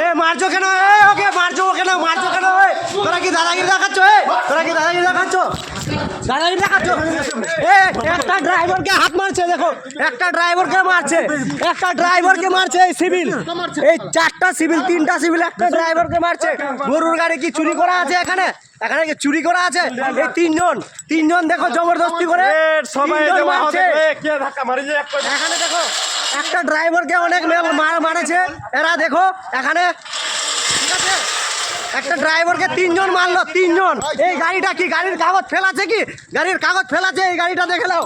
এ মারছো কেন? এ ওকে মারছো কেন মারছো কেন? এ তোরা কি দাদাগিরি দেখাচ্ছ? এ তোরা কি দাদাগিরি দেখাচ্ছ? দাদাগিরি দেখাচ্ছ? এ একটা ড্রাইভারকে হাত মারছে দেখো। একটা ড্রাইভারকে মারছে একটা ড্রাইভারকে মারছে এই সিভিল। এই চারটা সিভিল তিনটা সিভিল একটা ড্রাইভারকে মারছে। গরুর গাড়ি কি চুরি করা আছে এখানে? এখানে কি চুরি করা আছে? এই তিনজন তিনজন দেখো জবরদস্তি করে তিনজন মারছে। এখানে দেখো একটা ড্রাইভারকে অনেক মারেছে। এরা দেখো, এখানে একটা ড্রাইভারকে তিনজন মারলো, তিনজন। এই গাড়িটা কি, গাড়ির কাগজ ফেলাছে কি? গাড়ির কাগজ ফেলাছে, এই গাড়িটা দেখে নাও।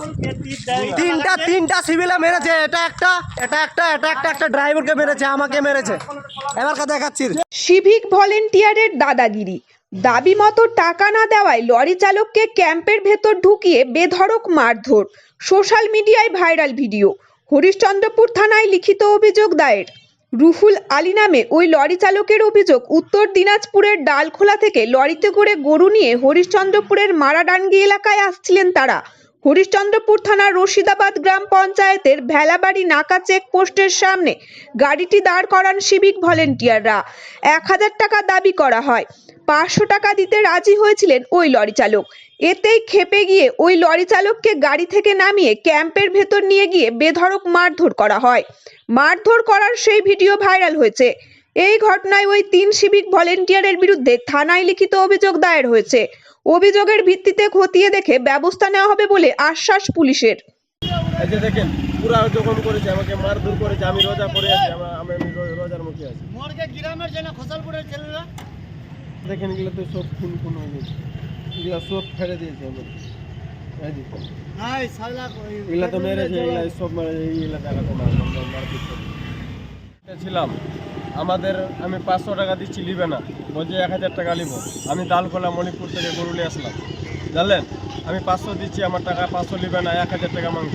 তিনটা তিনটা সিভিলে মেরেছে, এটা একটা এটা একটা এটা একটা একটা ড্রাইভারকে মেরেছে, আমাকে মেরেছে। এবার কথা দেখাচ্ছি। সিভিক ভলেন্টিয়ারের দাদাগিরি। দাবি মতো টাকা না দেওয়ায় লরি চালককে ক্যাম্পের ভেতর ঢুকিয়ে বেধড়ক মারধর। সোশ্যাল মিডিয়ায় ভাইরাল ভিডিও হরিশ্চন্দ্রপুর থানায় লিখিত অভিযোগ দায়ের। রুহুল আলী নামে ওই লরি চালকের অভিযোগ উত্তর দিনাজপুরের ডালখোলা থেকে লরিতে করে গরু নিয়ে হরিশ্চন্দ্রপুরের মারাডাঙ্গি এলাকায় আসছিলেন তারা। হরিশ্চন্দ্রপুর থানার রশিদাবাদ গ্রাম পঞ্চায়েতের ভেলাবাড়ি নাকা চেকপোস্টের সামনে গাড়িটি দাঁড় করান সিভিক ভলেন্টিয়াররা। এক হাজার টাকা দাবি করা হয়। পাঁচশো টাকা দিতে রাজি হয়েছিলেন ওই লরি চালক। এতেই খেপে গিয়ে ওই লরি চালককে গাড়ি থেকে নামিয়ে ক্যাম্পের ভেতর নিয়ে গিয়ে বেধড়ক মারধর করা হয়। মারধর করার সেই ভিডিও ভাইরাল হয়েছে। এই ঘটনায় ওই তিন সিভিক ভলেন্টিয়ারের বিরুদ্ধে থানায় লিখিত অভিযোগ দায়ের হয়েছে। অভিযোগের ভিত্তিতে খতিয়ে দেখে ব্যবস্থা নেওয়া হবে বলে আশ্বাস পুলিশের। এই যে দেখেন পুরা জখম করেছে আমাকে মারধর করেছে আমি রোজা করে আছি আমি আমি রোজার মুখে আছি। মোরকে গ্রামের জন্য খোসালপুরের ছেলেরা? দেখেন এগুলো তো সব খুন খুন হয়ে গেছে। সব ফেলে দিয়েছে এগুলো তো মেরেছে এগুলো সব। ছিলাম। আমাদের আমি পাঁচশো টাকা দিচ্ছি নিবে না। বলছে এক হাজার টাকা নিব। আমি দালকোলা মণিপুর থেকে গরুলে আসলাম। জানলেন? আমি পাঁচশো দিচ্ছি আমার টাকা পাঁচশো নিবে না এক হাজার টাকা মাংস।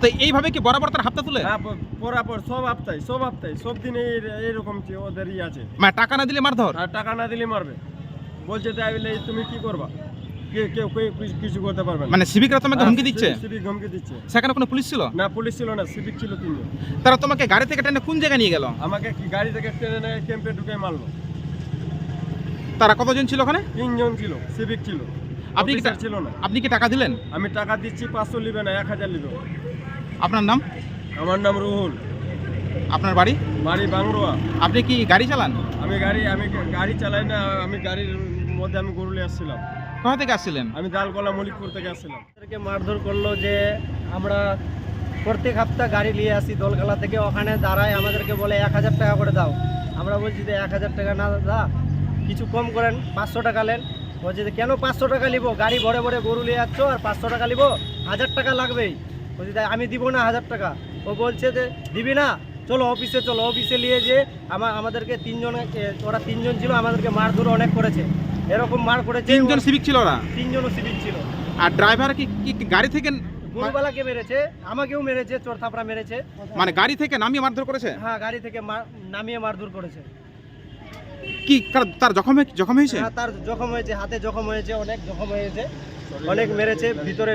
তো এইভাবে কি বরাবর তার হাতটা তুলে? হ্যাঁ প- সব আপতাই সব আপতাই সব দিন এই- এইরকম কি ওদের ই আছে। মানে টাকা না দিলে মারধর? আর টাকা না দিলে মারবে। বলছে তাই তুমি কি করবা? কে কেউ কিছু- করতে পারবে মানে সিভিকরা তোমাকে হুমকি দিচ্ছে? সিভিক হুমকি দিচ্ছে। সেখানে কোনো পুলিশ ছিল? না পুলিশ ছিল না সিভিক ছিল তিনজন। তারা তোমাকে গাড়ি থেকে টেনে কোন জায়গায় নিয়ে গেল? আমাকে কি গাড়ি থেকে নিয়ে ক্যাম্পে ঢুকে মারলো? তারা কতজন ছিল ওখানে? তিনজন ছিল সিভিক ছিল। আপনি কি ছিল না। আপনি কি টাকা দিলেন? আমি টাকা দিচ্ছি পাঁচশো নিবে না এক হাজার নিবে। আপনার নাম? আমার নাম রুহুল। আপনার বাড়ি? বাড়ি বাংরোয়া আপনি কি গাড়ি চালান? আমি গাড়ি আমি গাড়ি চালাই না আমি গাড়ির মধ্যে আমি গরুলে আসছিলাম। কোথা থেকে আসছিলেন? আমি দালকলা মলিকপুর থেকে আসছিলাম। আমাদেরকে মারধর করল যে আমরা প্রত্যেক সপ্তাহ গাড়ি নিয়ে আসি দোলখালা থেকে ওখানে দাঁড়ায় আমাদেরকে বলে এক হাজার টাকা করে দাও। আমরা বলছি যে এক হাজার টাকা না দা কিছু কম করেন পাঁচশো টাকা নেন। বলছি যে কেন পাঁচশো টাকা নিবো? গাড়ি ভরে ভরে গরু নিয়ে যাচ্ছ আর পাঁচশো টাকা নিবো? হাজার টাকা লাগবেই। বলছি তাই আমি দিব না হাজার টাকা। ও বলছে যে দিবি না? চলো অফিসে চলো অফিসে নিয়ে যে আমার আমাদেরকে তিনজন ওরা তিনজন ছিল আমাদেরকে মারধর অনেক করেছে। এরকম মার করেছে তিনজন সিভিক ছিল ওরা? তিনজনও সিভিক ছিল। আর ড্রাইভার কি কি গাড়ি থেকে গরুবালাকে মেরেছে আমাকেও মেরেছে চোর থাপড়া মেরেছে। মানে গাড়ি থেকে নামিয়ে মারধর করেছে? হ্যাঁ গাড়ি থেকে মার- নামিয়ে মারধর করেছে। কি তার- জখম জখম হয়েছে? হ্যাঁ তার জখম হয়েছে হাতে জখম হয়েছে অনেক জখম হয়েছে অনেক মেরেছে ভিতরে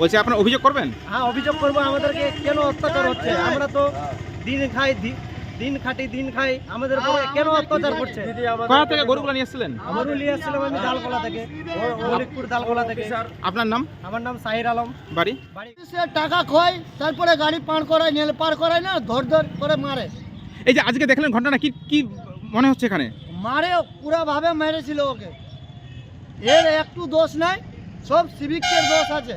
বলছে আপনার অভিযোগ করবেন? হ্যাঁ অভিযোগ করব আমাদেরকে কেন অত্যাচার হচ্ছে? আমরা তো দিন খাই দিন খাটি দিন খাই আমাদের উপরে কেন অত্যাচার করছে? কোথা থেকে গরুগুলো নিয়ে এসেছিলেন আমার নিয়ে আসছিলাম আমি দালকোলা থেকে মলিকপুর দালকোলা থেকে। আপনার নাম? আমার নাম সাহির আলম। বাড়ি? বাড়ি। টাকা খয় তারপরে গাড়ি পার করায় নেল পার করায় না ধর ধর করে মারে। এই যে আজকে দেখলেন ঘটনা কি কি মনে হচ্ছে এখানে? মারে পুরাভাবে মেরেছিল ওকে। এর একটু দোষ নাই সব সিভিকের দোষ আছে।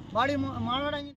বাড়ি মারাডাঙ্গি